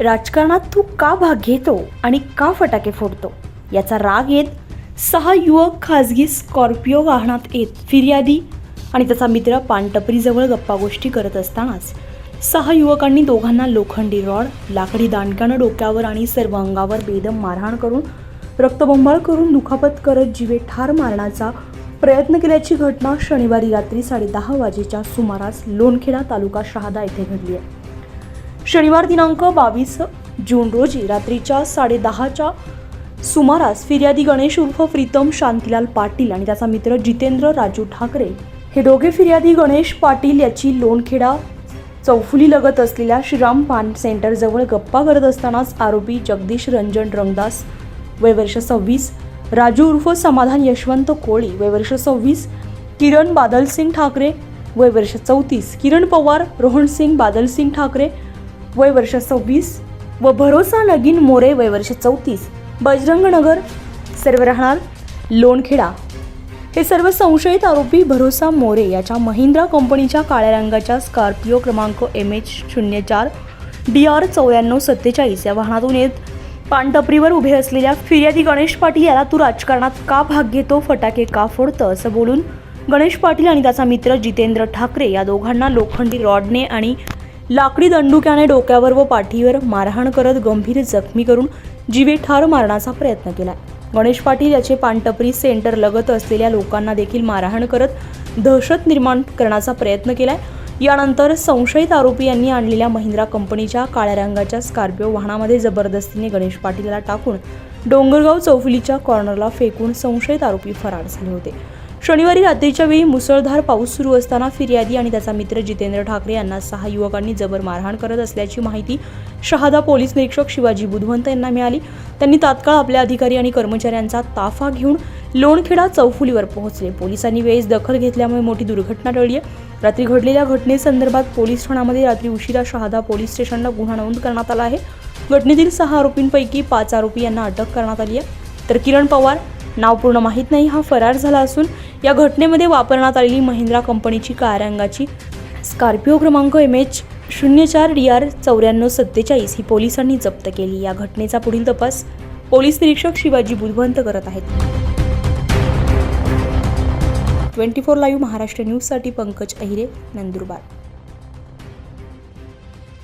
राजकारणात तू का भाग घेतो आणि का फटाके फोडतो? याचा राग येत सहा युवक खाजगी स्कॉर्पिओ वाहनात येत फिर्यादी आणि त्याचा मित्र पानटपरीजवळ गप्पा गोष्टी करत असतानाच सहा युवकांनी दोघांना लोखंडी रॉड लाकडी दांडक्यानं डोक्यावर आणि सर्व अंगावर बेदम मारहाण करून रक्तबंबाळ करून दुखापत करत जीवे ठार मारण्याचा प्रयत्न केल्याची घटना शनिवारी रात्री साडेदहा वाजेच्या सुमारास लोणखेडा तालुका शहादा येथे घडली आहे. शनिवार दिनांक बावीस जून रोजी रात्रीच्या साडेदहाच्या सुमारास फिर्यादी गणेश उर्फ प्रीतम शांतीलाल पाटील आणि त्याचा मित्र जितेंद्र राजू ठाकरे हे दोघे फिर्यादी गणेश पाटील याची लोणखेडा चौफुली लगत असलेल्या श्रीराम पान सेंटरजवळ गप्पा करत असतानाच आरोपी जगदीश रंजन रंगदास वय वर्ष सव्वीस राजू उर्फ समाधान यशवंत कोळी वय वर्ष सव्वीस किरण बादलसिंग ठाकरे वय वर्ष चौतीस किरण पवार रोहनसिंग बादलसिंग ठाकरे वय वर्ष सव्वीस व भरोसा नगीन मोरे वय वर्ष चौतीस. बजरंगनगर सर्व राहणार लोणखेडा. हे सर्व संशयित आरोपी भरोसा मोरे याच्या महिंद्रा कंपनीच्या काळ्या रंगाच्या स्कॉर्पिओ क्रमांक एम एच शून्य चार डी आर चौऱ्याण्णव सत्तेचाळीस या वाहनातून येत पानटपरीवर उभे असलेल्या फिर्यादी गणेश पाटील याला तू राजकारणात का भाग घेतो फटाके का फोडतं असं बोलून गणेश पाटील आणि त्याचा मित्र जितेंद्र ठाकरे या दोघांना लोखंडी रॉडने आणि लाकडी दंडुक्याने डोक्यावर व पाठीवर मारहाण करत गंभीर जखमी करून जीवे ठार मारण्याचा प्रयत्न केला गणेश पाटील याचे पानटपरी सेंटर लगत असलेल्या लोकांना देखील मारहाण करत दहशत निर्माण करण्याचा प्रयत्न केलाय. यानंतर संशयित आरोपी यांनी आणलेल्या महिंद्रा कंपनीच्या काळ्या रंगाच्या स्कॉर्पिओ वाहनामध्ये जबरदस्तीने गणेश पाटील याला टाकून डोंगरगाव चौफुलीच्या कॉर्नरला फेकून संशयित आरोपी फरार झाले होते. शनिवारी रात्रीच्या वेळी मुसळधार पाऊस सुरू असताना फिर्यादी आणि त्याचा मित्र जितेंद्र ठाकरे यांना सहा युवकांनी जबर मारहाण करत असल्याची माहिती शहादा पोलीस निरीक्षक शिवाजी बुधवंत यांना मिळाली. त्यांनी तात्काळ आपल्या अधिकारी आणि कर्मचाऱ्यांचा ताफा घेऊन लोणखेडा चौफुलीवर पोहोचले. पोलिसांनी वेळेस दखल घेतल्यामुळे मोठी दुर्घटना टळली आहे. रात्री घडलेल्या घटनेसंदर्भात पोलीस ठाण्यामध्ये रात्री उशिरा शहादा पोलीस स्टेशनला गुन्हा नोंद करण्यात आला आहे. घटनेतील सहा आरोपींपैकी पाच आरोपी यांना अटक करण्यात आली आहे. तर किरण पवार नाव पूर्ण माहीत नाही हा फरार झाला असून या घटनेमध्ये वापरण्यात आलेली महिंद्रा कंपनीची काळ्या रंगाची स्कॉर्पिओ क्रमांक एम एच शून्य चार डी आर चौऱ्याण्णव सत्तेचाळीस ही पोलिसांनी जप्त केली. या घटनेचा पुढील तपास पोलीस निरीक्षक शिवाजी बुधवंत करत आहेत. ट्वेंटी फोर लाईव्ह महाराष्ट्र न्यूजसाठी पंकज अहिरे नंदुरबार.